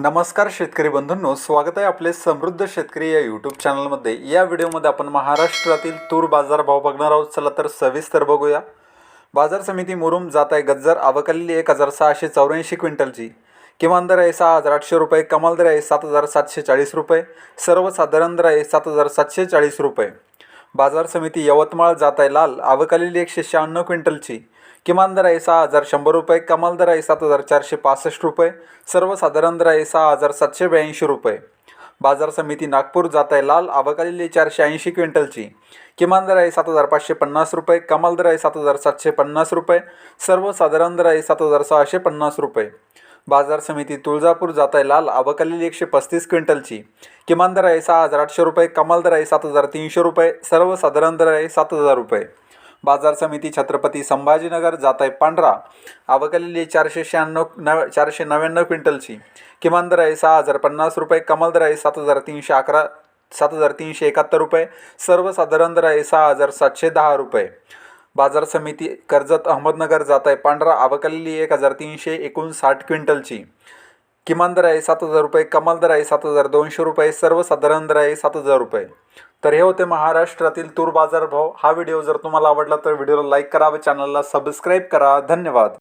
नमस्कार शेतकरी बंधूंनो स्वागत आहे आपले समृद्ध शेतकरी या यूट्यूब चॅनलमध्ये या व्हिडिओमध्ये आपण महाराष्ट्रातील तूर बाजार भाव बघणार आहोत. चला तर सविस्तर बघूया. बाजार समिती मुरुम जात आहे गज्जर आवकलेली एक हजार सहाशे चौऱ्याऐंशी क्विंटलची. किमान दर आहे सहा हजार आठशे रुपये कमाल दर आहे सात हजार सातशे चाळीस रुपये. सर्वसाधारण दर आहे सात हजार सातशे चाळीस रुपये. बाजार समिती यवतमाळ जात आहे लाल. आवकालेली एकशे शहाण्णव क्विंटलची. किमान दर आहे सहा हजार शंभर रुपये कमाल दर आहे सात हजार चारशे पासष्ट रुपये सर्वसाधारण दर आहे सहा हजार सातशे ब्याऐंशी रुपये. बाजार समिती नागपूर जात आहे लाल. आवकालेली चारशे ऐंशी क्विंटलची. किमान दर आहे सात हजार पाचशे पन्नास रुपये कमाल दर आहे सात हजार सातशे पन्नास रुपये सर्वसाधारण दर आहे सात हजार सहाशे पन्नास रुपये. बाजार समिती तुळजापूर जात आहे लाल आवकालेली एकशे पस्तीस क्विंटलची. किमान दर आहे सहा हजार आठशे रुपये कमाल दर आहे सात हजार तीनशे रुपये सर्वसाधारण दर आहे सात हजार रुपये. बाजार समिती छत्रपती संभाजीनगर जात आहे पांढरा आवकलेली चारशे शहाण्णव नव चारशे नव्याण्णव क्विंटलची. किमान दर आहे सहा हजार पन्नास रुपये कमाल दर आहे सात हजार तीनशे अकरा सात हजार तीनशे एकाहत्तर रुपये सर्वसाधारण दर आहे सहा हजार सातशे दहा रुपये. बाजार समिती कर्जत अहमदनगर जात आहे पांढरा आवकलेली एक हजार तीनशे एकोणसाठ क्विंटलची. किमान दर आहे सात हजार रुपये कमाल दर आहे सात हजार दोनशे रुपये सर्वसाधारण दर आहे सात हजार रुपये. तर हे होते महाराष्ट्रातील तूर बाजार भाव हा व्हिडिओ जर तुम्हाला आवडला तर व्हिडिओला लाईक करा व चॅनलला सबस्क्राईब करा. धन्यवाद.